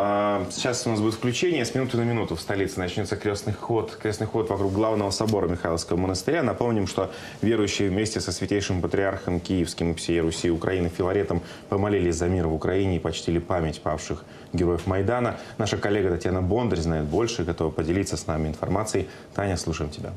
А, Сейчас у нас будет включение. С минуты на минуту в столице начнется крестный ход, крестный ход вокруг главного собора Михайловского монастыря. Напомним, что верующие вместе со святейшим патриархом Киевским и всей Руси Украины Филаретом помолились за мир в Украине и почтили память павших героев Майдана. Наша коллега Татьяна Бондарь знает больше и готова поделиться с нами информацией. Таня, слушаем тебя.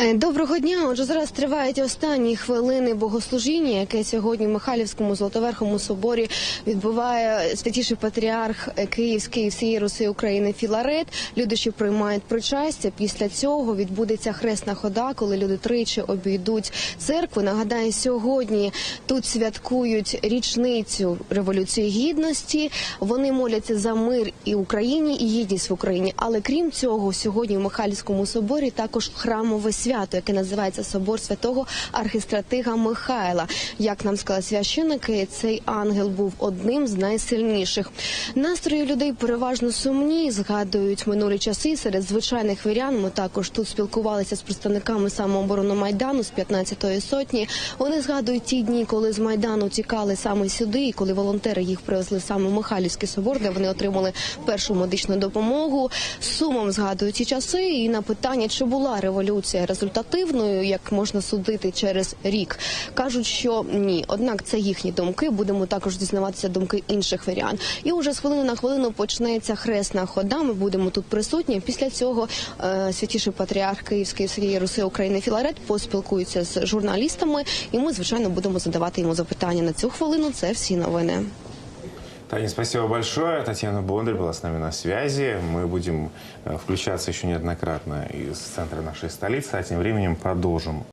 Доброго дня. Отже, зараз тривають останні хвилини богослужіння, яке сьогодні в Михайлівському Золотоверхому соборі відбуває святіший патріарх е, Київський всієї Руси України Філарет. Люди, що приймають причастя. Після цього відбудеться хресна хода, коли люди тричі обійдуть церкву. Нагадаю, сьогодні тут святкують річницю революції гідності. Вони моляться за мир і Україні, і єдність в Україні. Але крім цього, сьогодні в Михайлівському соборі також храмове свято, яке називається Собор святого архістратига Михайла. Як нам сказали священники, цей ангел був одним з найсильніших. Настрої людей переважно сумні. Згадують минулі часи серед звичайних вірян. Ми також тут спілкувалися з представниками самооборони майдану з 15-ї сотні. Вони згадують ті дні, коли з майдану тікали саме сюди, і коли волонтери їх привезли саме в Михайлівський собор, де вони отримали першу медичну допомогу. Сумом згадують ті часи. І на питання, чи була революція результативною, як можна судити через рік, кажуть, що ні. Однак це їхні думки. Будемо також дізнаватися думки інших вірян. І уже з хвилини на хвилину почнеться хресна хода. Ми будемо тут присутні. Після цього е, святіший патріарх Київської всієї Руси України Філарет поспілкується з журналістами, і ми звичайно будемо задавати йому запитання на цю хвилину. Це всі новини. Таня, спасибо большое. Татьяна Бондарь была с нами на связи. Мы будем э, включаться еще неоднократно из центра нашей столицы, а тем временем продолжим